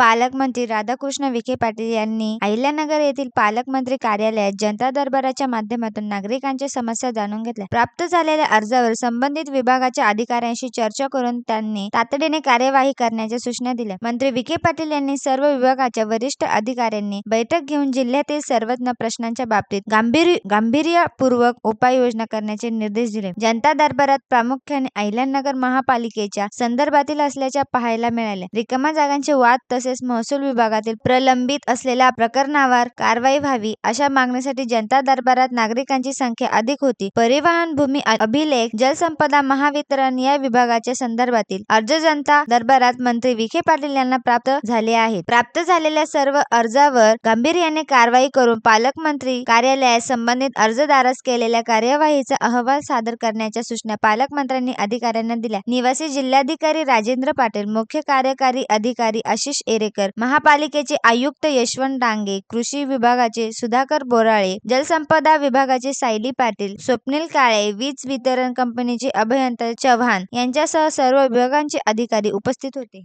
पालकमंत्री राधाकृष्ण विखे पाटील यांनी अहिल्यानगर येथील पालकमंत्री कार्यालयात जनता दरबाराच्या माध्यमातून नागरिकांच्या समस्या जाणून घेतल्या. प्राप्त झालेल्या अर्जावर संबंधित विभागाच्या अधिकाऱ्यांशी चर्चा करून त्यांनी तातडीने कार्यवाही करण्याच्या सूचना दिल्या. मंत्री विखे पाटील यांनी सर्व विभागाच्या वरिष्ठ अधिकाऱ्यांनी बैठक घेऊन जिल्ह्यातील सर्वज्ञ प्रश्नांच्या बाबतीत गांभीर्य गांभीर्यपूर्वक उपाययोजना करण्याचे निर्देश दिले. जनता दरबारात प्रामुख्याने अहिल्यानगर महापालिकेच्या संदर्भातील असल्याच्या पाहायला मिळाले रिकामा जागांचे वाद तसेच महसूल विभागातील प्रलंबित असलेल्या प्रकरणावर कारवाई व्हावी अशा मागणीसाठी जनता दरबारात नागरिकांची संख्या अधिक होती. परिवहन भूमी अभिलेख जलसंपदा महावितरण या विभागाच्या संदर्भातील अर्ज जनता दरबारात मंत्री विखे पाटील यांना प्राप्त झाले आहेत. प्राप्त झालेल्या सर्व अर्जावर गांभीर्याने कारवाई करून पालकमंत्री कार्यालयात संबंधित अर्जदारास केलेल्या कार्यवाहीचा अहवाल सादर करण्याच्या सूचना पालकमंत्र्यांनी अधिकाऱ्यांना दिल्या. निवासी जिल्हाधिकारी राजेंद्र पाटील मुख्य कार्यकारी अधिकारी आशिष एरेकर महापालिकेचे आयुक्त यशवंत डांगे कृषी विभागाचे सुधाकर बोराळे जलसंपदा विभागाचे सायली पाटील स्वप्नील काळे वीज वितरण कंपनीचे अभयंत चव्हाण यांच्यासह सर्व विभागांचे अधिकारी उपस्थित होते.